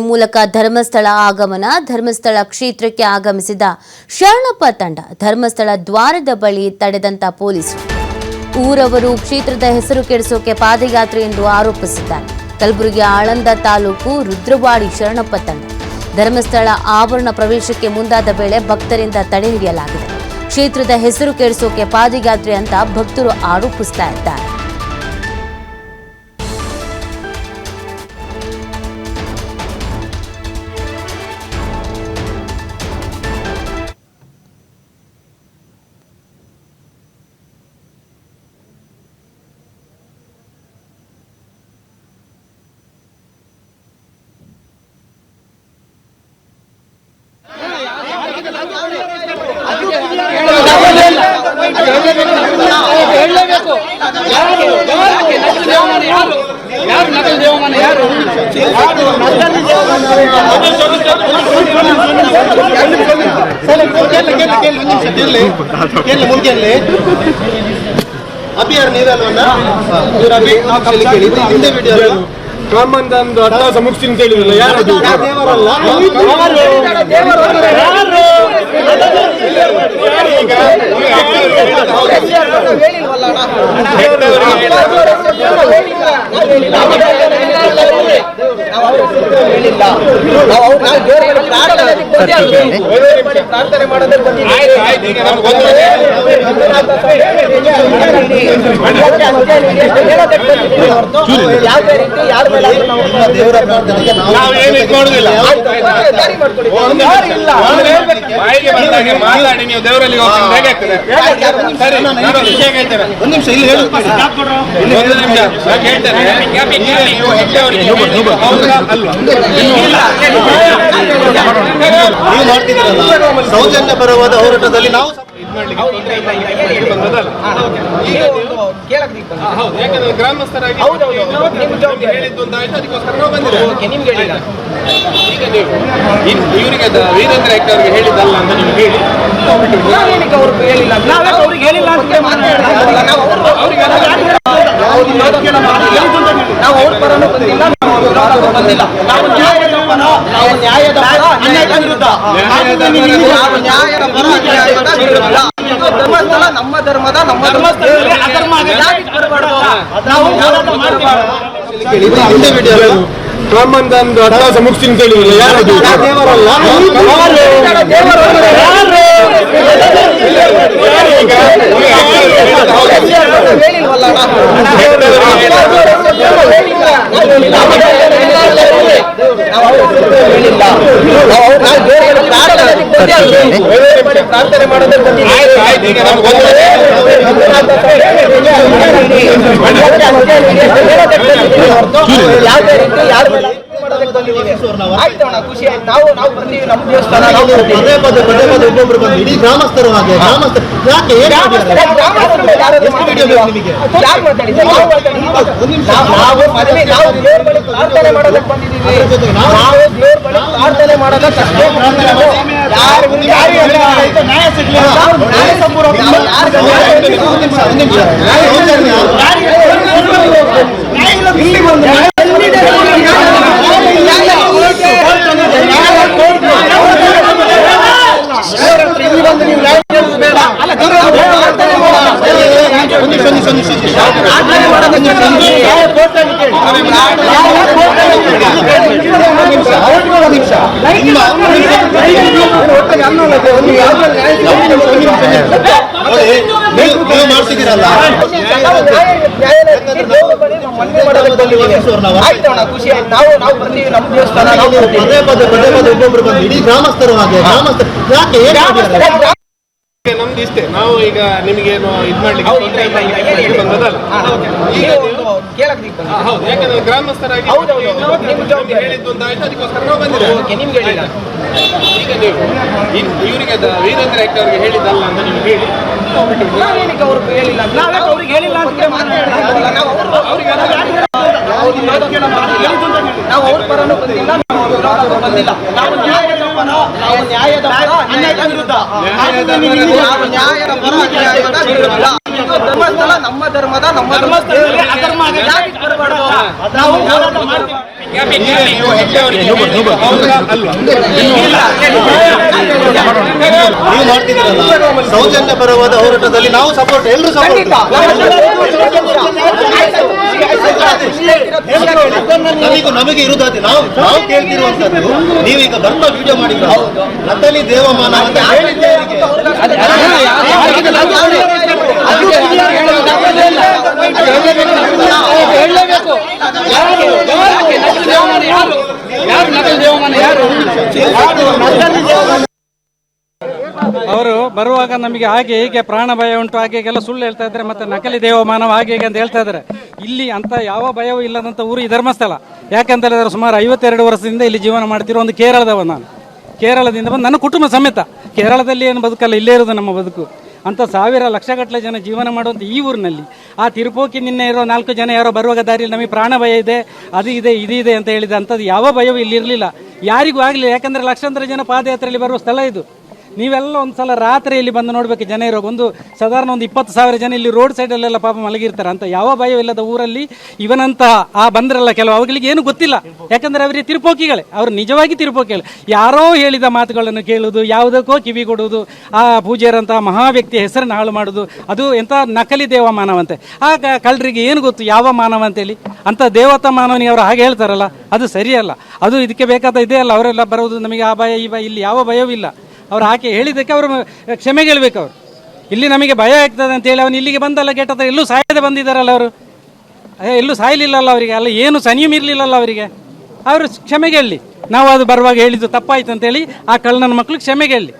ಮೂಲಕ ಧರ್ಮಸ್ಥಳ ಆಗಮನ, ಧರ್ಮಸ್ಥಳ ಕ್ಷೇತ್ರಕ್ಕೆ ಆಗಮಿಸಿದ ಶರಣಪ್ಪ ತಂಡ ಧರ್ಮಸ್ಥಳ ದ್ವಾರದ ಬಳಿ ತಡೆದಂತ ಪೊಲೀಸರು. ಊರವರು ಕ್ಷೇತ್ರದ ಹೆಸರು ಕೆಡಿಸೋಕೆ ಪಾದಯಾತ್ರೆ ಎಂದು ಆರೋಪಿಸಿದ್ದಾರೆ. ಕಲಬುರಗಿ ಆಳಂದ ತಾಲೂಕು ರುದ್ರವಾಡಿ ಶರಣಪ್ಪ ತಂಡ. ಧರ್ಮಸ್ಥಳ ಆವರಣ ಪ್ರವೇಶಕ್ಕೆ ಮುಂದಾದ ವೇಳೆ ಭಕ್ತರಿಂದ ತಡೆ ಹಿಡಿಯಲಾಗಿದೆ. ಕ್ಷೇತ್ರದ ಹೆಸರು ಕೆಡಿಸೋಕೆ ಪಾದಯಾತ್ರೆ ಅಂತ ಭಕ್ತರು ಆರೋಪಿಸ್ತಾ ಇದ್ದಾರೆ. ಹೇಳಲೇಬೇಕು ಯಾರು ನಕಲಿ ದೇವಮಾನ ಯಾರು ಯಾರು ನಕಲಿ ದೇವಮಾನ ಯಾರು ಅಭಿ ಯಾರು ನೀವಲ್ವಲ್ಲ ಇವ್ರು ಅಭಿ ಇದು ಹಿಂದೆ ವಿಡಿಯೋ ಮುಗಿಸ್ತೀನಿ ಅಂತ ಹೇಳಿದ್ರಲ್ಲ ಯಾರದು ದೇವರಲ್ಲ ಆಯ್ತು ಆಯ್ತು ಈಗ ನಮ್ಗೆ ಗೊತ್ತಾಗಿದೆ. ದೇವರ ಪ್ರಾರ್ಥನೆಗೆ ನಾವು ಮಾತಾಡಿ ನೀವು ದೇವರಲ್ಲಿ ಒಂದು ನಿಮಿಷ ಇಲ್ಲಿ ಹೇಳಿ ಸೌಜನ್ಯ ಪರವಾದ ಹೋರಾಟದಲ್ಲಿ ನಾವು ಗ್ರಾಮಸ್ಥರಾಗಿ ಹೇಳಿದ್ದು ಅಂತ ಆಯ್ತು ಅದಕ್ಕೋಸ್ಕರ ನಾವು ಬಂದಿದ್ದೇವೆ ಈಗ ನೀವು ಇವರಿಗೆ ಅದು ವೀರೇಂದ್ರ ಹೆಗ್ಡೆ ಅವರಿಗೆ ಹೇಳಿದ್ದಲ್ಲ ಅಂತ ನೀವು ಹೇಳಿ ನಾವು ಅವ್ರ ಪರನೂ ವಿರೋಧಕ್ಕೂ ಬಂದಿಲ್ಲ. ನಾವು ನ್ಯಾಯದ ಪರ ನಾವು ನ್ಯಾಯದ ಪರ ಅನ್ಯಾಯದ ವಿರುದ್ಧ. ನಾವು ನ್ಯಾಯದ ಪರ ಅನ್ಯಾಯದ ವಿರುದ್ಧ. ಧರ್ಮಸ್ಥಳ ನಮ್ಮ ಧರ್ಮದ ನಮ್ಮ ಧರ್ಮಸ್ಥಳದಲ್ಲಿ ಅಧರ್ಮ? ನಾವು ಹೋರಾಟ ಮುಗಿಸ್ತೀನಿ ಯಾರದು ದೇವರಲ್ಲ? ಹೇಳಿಲ್ವಲ್ಲ ಪ್ರಾರ್ಥನೆ ಗೊತ್ತಾಗಿದೆ ಯಾವುದೇ ರೀತಿ ಯಾರು ಆಯ್ತು ಅಣ್ಣ ಖುಷಿ ಆಯ್ತು ನಾವು ನಾವು ಬಂದೀವಿ ನಮ್ಮ ದೇವಸ್ಥಾನ ನಾವು ಪದೇ ಪದೇ ಪದೇ ಪದೇ ಒಬ್ಬೊಬ್ರು ಬಂದು ಇಡೀ ಗ್ರಾಮಸ್ಥರು ಹಾಗೆ ಗ್ರಾಮಸ್ಥರು ಯಾಕೆ? ಎಷ್ಟು ವಿಡಿಯೋ ಬೇಕು ನಿಮಗೆ ಯಾರು ಮಾತಾಡಿದ್ರು? ನಾವು ಮಾತಾಡಿದ್ವಿ. ನಾವು- ನಾವು ಮದುವೆ ನಾವು ದೇವ್ರ ಬಳಿ ಪ್ರಾರ್ಥನೆ ಮಾಡೋದಕ್ಕೆ ಬಂದಿದ್ದೀವಿ ನಾವು- ನಾವು ದೇವ್ರ ಬಳಿ ಪ್ರಾರ್ಥನೆ ಮಾಡೋದಕ್ಕೆ ಅಷ್ಟೇ ಯಾರು ಯಾರು ನ್ಯಾಯ ನ್ಯಾಯ ಸಂಪೂರ್ಣ ನಾವು ನ್ಯಾಯ ಇಲ್ಲಿ ಬಂದು ನೀವು ನ್ಯಾಯ ಕೇಳೋದು ಬೇಡ. ಅಲ್ಲ, ದೇವ್ರ ಹತ್ರ ಪ್ರಾರ್ಥನೆ ಮಾಡೋದು. ಒಂದು ಒಂದು ನಿಮಿಷ ಒಂದು ನಿಮಿಷ ಪ್ರಾರ್ಥನೆ ಮಾಡೋದಕ್ಕೆ ಬಂದಿದ್ದೀವಿ. ನ್ಯಾಯ ಕೋರ್ಟಲ್ಲಿ ಕೇಳಿ. ನ್ಯಾಯ ಕೋರ್ಟಲ್ಲಿ ನಿಮಿಷ. ಒಂದು ನಿಮಿಷ. ಒಟ್ಟಿಗೆ ಅನ್ನೋಲ್ಲದೆ ಒಂದು ಯಾವುದೇ ನ್ಯಾಯ ನೀವು ನೀವು. ಆಯ್ತು ಅಣ್ಣ ಖುಷಿ. ಆಯ್ತು ನಾವು ನಾವು ಬಂದೀವಿ ನಮ್ಮ ದೇವಸ್ಥಾನ ನಾವು ನೀವು ಬರ್ತೀವಿ. ಪದೇ ಪದೇ ಪದೇ ಪದೇ ಒಬ್ಬೊಬ್ರು ಬಂದು ಇಡೀ ಗ್ರಾಮಸ್ಥರು ಹಾಗೆ ಗ್ರಾಮಸ್ಥರು. ಯಾಕೆ ನಮ್ದು ಇಷ್ಟೇ. ನಾವು ಈಗ ನಿಮಗೇನು ಇದು ಮಾಡ್ಲಿಕ್ಕೆ ಬಂದದಲ್ಲ ನೀವು ಹೌದು. ಯಾಕಂದ್ರೆ ಗ್ರಾಮಸ್ಥರಾಗಿ ಹೇಳಿದ್ದು ಒಂದು ಆಯ್ತು ಅದಕ್ಕೋಸ್ಕರ ನಾವು ಬಂದಿದ್ದೇವೆ. ಓಕೆ, ನಿಮ್ಗೆ ಹೇಳಿಲ್ಲ. ಈಗ ನೀವು ಇನ್- ಇವರಿಗೆ ವೀರೇಂದ್ರ ಹೆಗ್ಡೆ ಅವರಿಗೆ ಹೇಳಿದ್ದಲ್ಲ ಅಂತ ನೀವು ಹೇಳಿ. ನಾವೇನಕ್ಕೆ ಅವ್ರಿಗೆ ಹೇಳಿಲ್ಲ? ನಾವು ಅವ್ರಿಗೆ ಹೇಳಿಲ್ಲ ಅಂತ ಮಾತಾಡಲ್ಲ ನಾವು ಅವ್ರ- ಅವ್ರಿಗೆ ನಾವು ವಿರೋಧಕ್ಕೆ ಬಂದಿಲ್ಲ. ನಾವು ಅವ್ರ ಪರನೂ ಬಂದಿಲ್ಲ ನಾವು ಬಂದಿಲ್ಲ. ನಾವು ನ್ಯಾಯದ ಪರ ನಾವು ನ್ಯಾಯದ ಪರ ಅನ್ಯಾಯದ ವಿರುದ್ಧ. ನಾವು ನ್ಯಾಯದ ಪರ ಅನ್ಯಾಯದ ವಿರುದ್ಧ. ಧರ್ಮಸ್ಥಳ ನಮ್ಮ ಧರ್ಮದ ನಮ್ಮ ಧರ್ಮಸ್ಥಳದಲ್ಲಿ ಅಧರ್ಮ ಯಾಕೆ ಬರಬಾರ್ದು ನಾವು ಹೋರಾಟ ಮಾಡ್ತೀವಿ ಮಾಡ್ತಿದ್ದೀರಲ್ಲ? ಸೌಜನ್ಯ ಪರವಾದ ಹೋರಾಟದಲ್ಲಿ ನಾವು ಸಪೋರ್ಟ್ ಎಲ್ಲರೂ ಸಪೋರ್ಟ್ ನಮಗೂ ನಮಗೆ ಇರುದಾದ್ರೆ ನಾವು ನಾವು ಕೇಳ್ತಿರುವಂತದ್ದು ನೀವೀಗ ಬರ್ತಾ ವಿಡಿಯೋ ಮಾಡಿದ್ರು ನಕಲಿ ದೇವಮಾನ ಅಂತ ಹೇಳಿದ್ದೆ ಯಾರಿಗೆ? ಹೇಳಲೇಬೇಕು ಯಾರು ಯಾಕೆ ನಕಲಿ ದೇವಮಾನ ಯಾರು ಯಾರು ನಕಲಿ ದೇವಮಾನ ಯಾರು ಅವರು ಬರುವಾಗ ನಮಗೆ ಹಾಗೆ ಹೀಗೆ ಪ್ರಾಣ ಭಯ ಉಂಟು, ಹಾಗೆ ಹೀಗೆಲ್ಲ ಸುಳ್ಳು ಹೇಳ್ತಾ ಇದ್ದಾರೆ ಮತ್ತೆ ನಕಲಿ ದೇವಮಾನವ ಹಾಗೆ ಹೀಗೆ ಅಂತ ಹೇಳ್ತಾ ಇದ್ದಾರೆ. ಇಲ್ಲಿ ಅಂತ ಯಾವ ಭಯವೂ ಇಲ್ಲದಂತ ಊರು ಈ ಧರ್ಮಸ್ಥಳ. ಯಾಕಂತ ಹೇಳಿದ್ರೆ ಸುಮಾರು ಐವತ್ತೆರಡು ವರ್ಷದಿಂದ ಇಲ್ಲಿ ಜೀವನ ಮಾಡ್ತಿರೋ ಒಂದು ಕೇರಳದವ ನಾನು. ಕೇರಳದಿಂದ ಬಂದು ನನ್ನ ಕುಟುಂಬ ಸಮೇತ. ಕೇರಳದಲ್ಲಿ ಏನು ಬದುಕಲ್ಲ, ಇಲ್ಲೇ ಇರೋದು ನಮ್ಮ ಬದುಕು. ಅಂತ ಸಾವಿರ ಲಕ್ಷಗಟ್ಟಲೆ ಜನ ಜೀವನ ಮಾಡುವಂಥ ಈ ಊರಿನಲ್ಲಿ. ಆ ತಿರುಪೋಕಿ ನಿನ್ನೆ ಇರೋ ನಾಲ್ಕು ಜನ ಯಾರೋ ಬರುವಾಗ ದಾರಿಯಲ್ಲಿ ನಮಗೆ ಪ್ರಾಣ ಭಯ ಇದೆ, ಅದು ಇದೆ, ಇದು ಇದೆ ಅಂತ ಹೇಳಿದ ಅಂಥದ್ದು ಯಾವ ಭಯವೂ ಇಲ್ಲಿ ಇರಲಿಲ್ಲ. ಯಾರಿಗೂ ಆಗಲಿ ಯಾಕಂದರೆ ಲಕ್ಷಾಂತರ ಜನ ಪಾದಯಾತ್ರೆಯಲ್ಲಿ ಬರುವ ಸ್ಥಳ ಇದು. ನೀವೆಲ್ಲ ಒಂದು ಸಲ ರಾತ್ರಿಯಲ್ಲಿ ಬಂದು ನೋಡ್ಬೇಕು ಜನ ಇರೋ ಒಂದು ಸಾಧಾರಣ ಒಂದು ಇಪ್ಪತ್ತು ಸಾವಿರ ಜನ ಇಲ್ಲಿ ರೋಡ್ ಸೈಡಲ್ಲೆಲ್ಲ ಪಾಪ ಮಲಗಿರ್ತಾರೆ ಅಂತ. ಯಾವ ಭಯವಿಲ್ಲದ ಊರಲ್ಲಿ ಇವನಂತಹ ಆ ಬಂದ್ರಲ್ಲ ಕೆಲವು ಅವುಗಳಿಗೆ ಏನು ಗೊತ್ತಿಲ್ಲ. ಯಾಕಂದ್ರೆ ಅವರಿಗೆ ತಿರುಪೋಕಿಗಳೇ. ಅವರು ನಿಜವಾಗಿ ತಿರುಪೋಕಿಗಳು. ಯಾರೋ ಹೇಳಿದ ಮಾತುಗಳನ್ನು ಕೇಳುವುದು, ಯಾವುದಕ್ಕೋ ಕಿವಿ ಕೊಡುವುದು, ಆ ಪೂಜೆಯರಂತಹ ಮಹಾ ವ್ಯಕ್ತಿಯ ಹೆಸರನ್ನು ಹಾಳು ಮಾಡುವುದು, ಅದು ಎಂಥ ನಕಲಿ ದೇವ ಮಾನವಂತೆ. ಆ ಕಳ್ಳರಿಗೆ ಏನು ಗೊತ್ತು? ಯಾವ ಮಾನವ ಅಂತೇಳಿ ಅಂತ ದೇವತಾ ಮಾನವನಿಗೆ ಅವರು ಹಾಗೆ ಹೇಳ್ತಾರಲ್ಲ, ಅದು ಸರಿಯಲ್ಲ. ಅದು ಇದಕ್ಕೆ ಬೇಕಾದ ಇದೇ ಅಲ್ಲ. ಅವರೆಲ್ಲ ಬರುವುದು ನಮಗೆ ಆ ಭಯ, ಈ ಭಯ, ಇಲ್ಲಿ ಯಾವ ಭಯವೂ ಇಲ್ಲ ಅವ್ರು ಹಾಕಿ ಹೇಳಿದ್ದಕ್ಕೆ ಅವರು ಕ್ಷಮೆ ಕೇಳಬೇಕು ಅವರು. ಇಲ್ಲಿ ನಮಗೆ ಭಯ ಆಗ್ತದೆ ಅಂತೇಳಿ ಅವನು ಇಲ್ಲಿಗೆ ಬಂದಲ್ಲ ಕೆಟ್ಟದ ಎಲ್ಲೂ ಸಾಯದೆ ಬಂದಿದ್ದಾರಲ್ಲ ಅವರು. ಎಲ್ಲೂ ಸಾಯಲಿಲ್ಲಲ್ಲ ಅವರಿಗೆ, ಅಲ್ಲ ಏನು ಸನಿಯಮ್ ಇರಲಿಲ್ಲಲ್ಲ ಅವರಿಗೆ. ಅವರು ಕ್ಷಮೆ ಕೇಳಲಿ ನಾವು ಅದು ಬರುವಾಗ ಹೇಳಿದ್ದು ತಪ್ಪಾಯ್ತು ಅಂತೇಳಿ ಆ ಕಳ್ಳನ ಮಕ್ಕಳು ಕ್ಷಮೆ ಕೇಳಲಿ